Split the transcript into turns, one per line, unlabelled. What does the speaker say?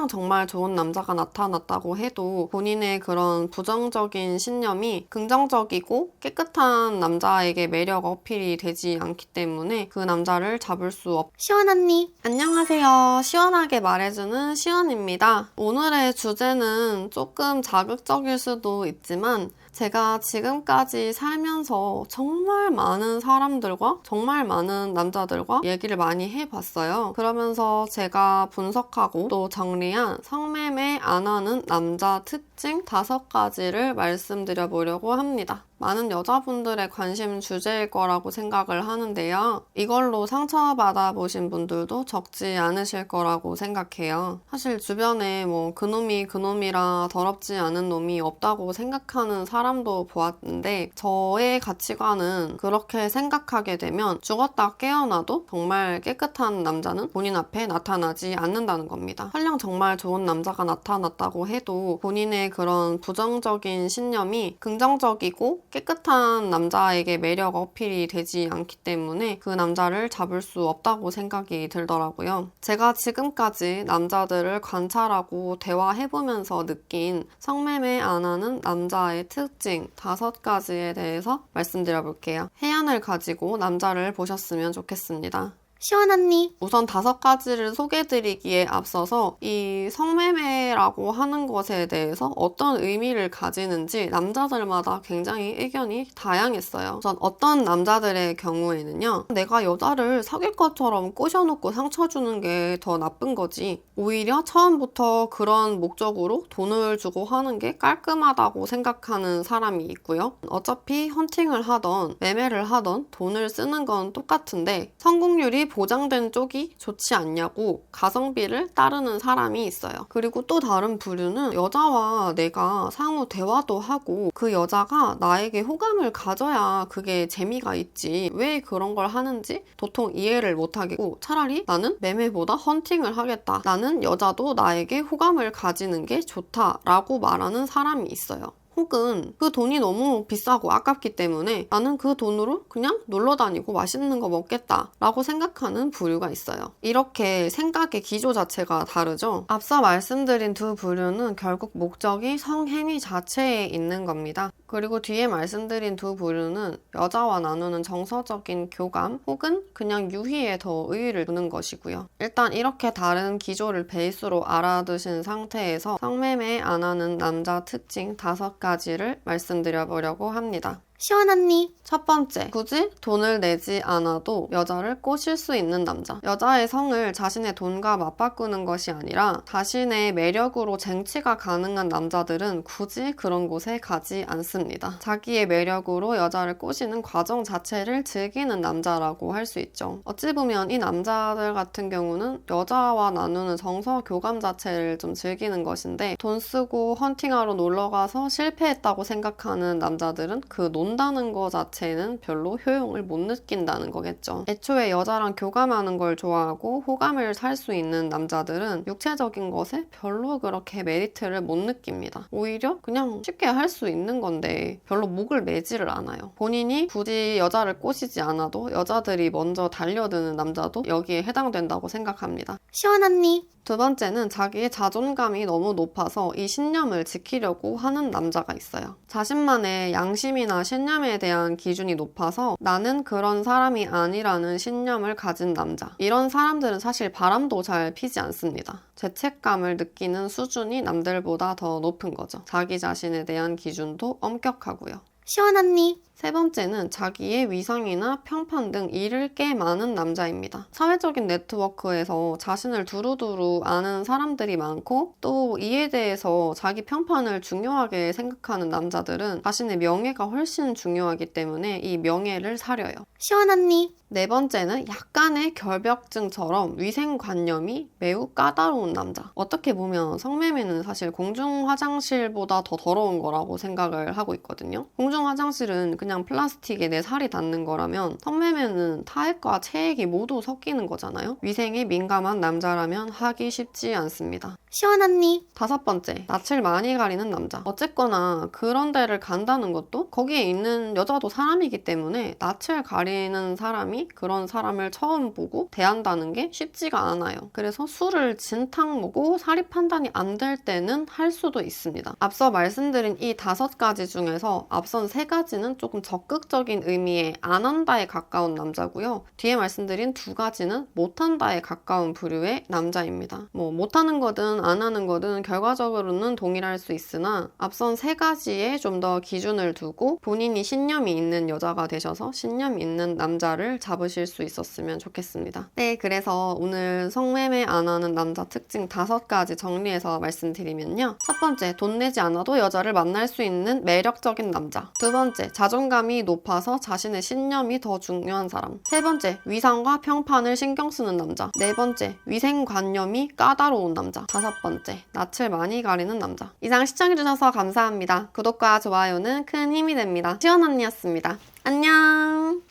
설령 정말 좋은 남자가 나타났다고 해도 본인의 그런 부정적인 신념이 긍정적이고 깨끗한 남자에게 매력 어필이 되지 않기 때문에 그 남자를 잡을 수 없.
시원 언니.
안녕하세요. 시원하게 말해주는 시원입니다. 오늘의 주제는 조금 자극적일 수도 있지만 제가 지금까지 살면서 정말 많은 사람들과 정말 많은 남자들과 얘기를 많이 해봤어요. 그러면서 제가 분석하고 또 정리한 성매매 안 하는 남자 특징 다섯 가지를 말씀드려 보려고 합니다. 많은 여자분들의 관심 주제일 거라고 생각을 하는데요. 이걸로 상처받아 보신 분들도 적지 않으실 거라고 생각해요. 사실 주변에 뭐 그놈이 그놈이라 더럽지 않은 놈이 없다고 생각하는 사람도 보았는데 저의 가치관은 그렇게 생각하게 되면 죽었다 깨어나도 정말 깨끗한 남자는 본인 앞에 나타나지 않는다는 겁니다. 설령 정말 좋은 남자가 나타났다고 해도 본인의 그런 부정적인 신념이 긍정적이고 깨끗한 남자에게 매력 어필이 되지 않기 때문에 그 남자를 잡을 수 없다고 생각이 들더라고요. 제가 지금까지 남자들을 관찰하고 대화해보면서 느낀 성매매 안 하는 남자의 특징 다섯 가지에 대해서 말씀드려 볼게요. 해안을 가지고 남자를 보셨으면 좋겠습니다.
시원 언니.
우선 다섯 가지를 소개드리기에 앞서서 이 성매매라고 하는 것에 대해서 어떤 의미를 가지는지 남자들마다 굉장히 의견이 다양했어요. 우선 어떤 남자들의 경우에는요. 내가 여자를 사귈 것처럼 꼬셔놓고 상처 주는 게 더 나쁜 거지. 오히려 처음부터 그런 목적으로 돈을 주고 하는 게 깔끔하다고 생각하는 사람이 있고요. 어차피 헌팅을 하던 매매를 하던 돈을 쓰는 건 똑같은데 성공률이 보장된 쪽이 좋지 않냐고 가성비를 따르는 사람이 있어요. 그리고 또 다른 부류는 여자와 내가 상호 대화도 하고 그 여자가 나에게 호감을 가져야 그게 재미가 있지. 왜 그런 걸 하는지 도통 이해를 못하겠고 차라리 나는 매매보다 헌팅을 하겠다. 나는 여자도 나에게 호감을 가지는 게 좋다라고 말하는 사람이 있어요. 혹은 그 돈이 너무 비싸고 아깝기 때문에 나는 그 돈으로 그냥 놀러 다니고 맛있는 거 먹겠다 라고 생각하는 부류가 있어요. 이렇게 생각의 기조 자체가 다르죠. 앞서 말씀드린 두 부류는 결국 목적이 성행위 자체에 있는 겁니다. 그리고 뒤에 말씀드린 두 부류는 여자와 나누는 정서적인 교감 혹은 그냥 유희에 더 의의를 두는 것이고요. 일단 이렇게 다른 기조를 베이스로 알아두신 상태에서 성매매 안 하는 남자 특징 다섯 가지를 말씀드려 보려고 합니다.
시원 언니.
첫 번째, 굳이 돈을 내지 않아도 여자를 꼬실 수 있는 남자. 여자의 성을 자신의 돈과 맞바꾸는 것이 아니라 자신의 매력으로 쟁취가 가능한 남자들은 굳이 그런 곳에 가지 않습니다. 자기의 매력으로 여자를 꼬시는 과정 자체를 즐기는 남자라고 할 수 있죠. 어찌 보면 이 남자들 같은 경우는 여자와 나누는 정서 교감 자체를 좀 즐기는 것인데 돈 쓰고 헌팅하러 놀러 가서 실패했다고 생각하는 남자들은 그논 다는 것 자체는 별로 효용을 못 느낀다는 거겠죠. 애초에 여자랑 교감하는 걸 좋아하고 호감을 살 수 있는 남자들은 육체적인 것에 별로 그렇게 메리트를 못 느낍니다. 오히려 그냥 쉽게 할 수 있는 건데 별로 목을 매지를 않아요. 본인이 굳이 여자를 꼬시지 않아도 여자들이 먼저 달려드는 남자도 여기에 해당된다고 생각합니다.
시원 언니.
두 번째는 자기의 자존감이 너무 높아서 이 신념을 지키려고 하는 남자가 있어요. 자신만의 양심이나 신 념에 대한 기준이 높아서 나는 그런 사람이 아니라는 신념을 가진 남자. 이런 사람들은 사실 바람도 잘 피지 않습니다. 죄책감을 느끼는 수준이 남들보다 더 높은 거죠. 자기 자신에 대한 기준도 엄격하고요.
시원 언니.
세 번째는 자기의 위상이나 평판 등 잃을 게 많은 남자입니다. 사회적인 네트워크에서 자신을 두루두루 아는 사람들이 많고 또 이에 대해서 자기 평판을 중요하게 생각하는 남자들은 자신의 명예가 훨씬 중요하기 때문에 이 명예를 사려요.
시원 언니.
네 번째는 약간의 결벽증처럼 위생관념이 매우 까다로운 남자. 어떻게 보면 성매매는 사실 공중 화장실보다 더 더러운 거라고 생각을 하고 있거든요. 공중 화장실은 그냥 그냥 플라스틱에 내 살이 닿는 거라면 성매매는 타액과 체액이 모두 섞이는 거잖아요. 위생에 민감한 남자라면 하기 쉽지 않습니다.
시원 언니.
다섯 번째, 낯을 많이 가리는 남자. 어쨌거나 그런 데를 간다는 것도 거기에 있는 여자도 사람이기 때문에 낯을 가리는 사람이 그런 사람을 처음 보고 대한다는 게 쉽지가 않아요. 그래서 술을 진탕 먹고 사리 판단이 안 될 때는 할 수도 있습니다. 앞서 말씀드린 이 다섯 가지 중에서 앞선 세 가지는 조금 적극적인 의미의 안 한다에 가까운 남자고요. 뒤에 말씀드린 두 가지는 못한다에 가까운 부류의 남자입니다. 뭐 못하는 거든 안 하는 거든 결과적으로는 동일할 수 있으나 앞선 세 가지에 좀 더 기준을 두고 본인이 신념이 있는 여자가 되셔서 신념 있는 남자를 잡으실 수 있었으면 좋겠습니다. 네, 그래서 오늘 성매매 안 하는 남자 특징 다섯 가지 정리해서 말씀드리면요. 첫 번째, 돈 내지 않아도 여자를 만날 수 있는 매력적인 남자. 두 번째, 자존 감이 높아서 자신의 신념이 더 중요한 사람. 세 번째, 위상과 평판을 신경 쓰는 남자. 네 번째, 위생관념이 까다로운 남자. 다섯 번째, 낯을 많이 가리는 남자. 이상 시청해주셔서 감사합니다. 구독과 좋아요는 큰 힘이 됩니다. 시원 언니였습니다. 안녕!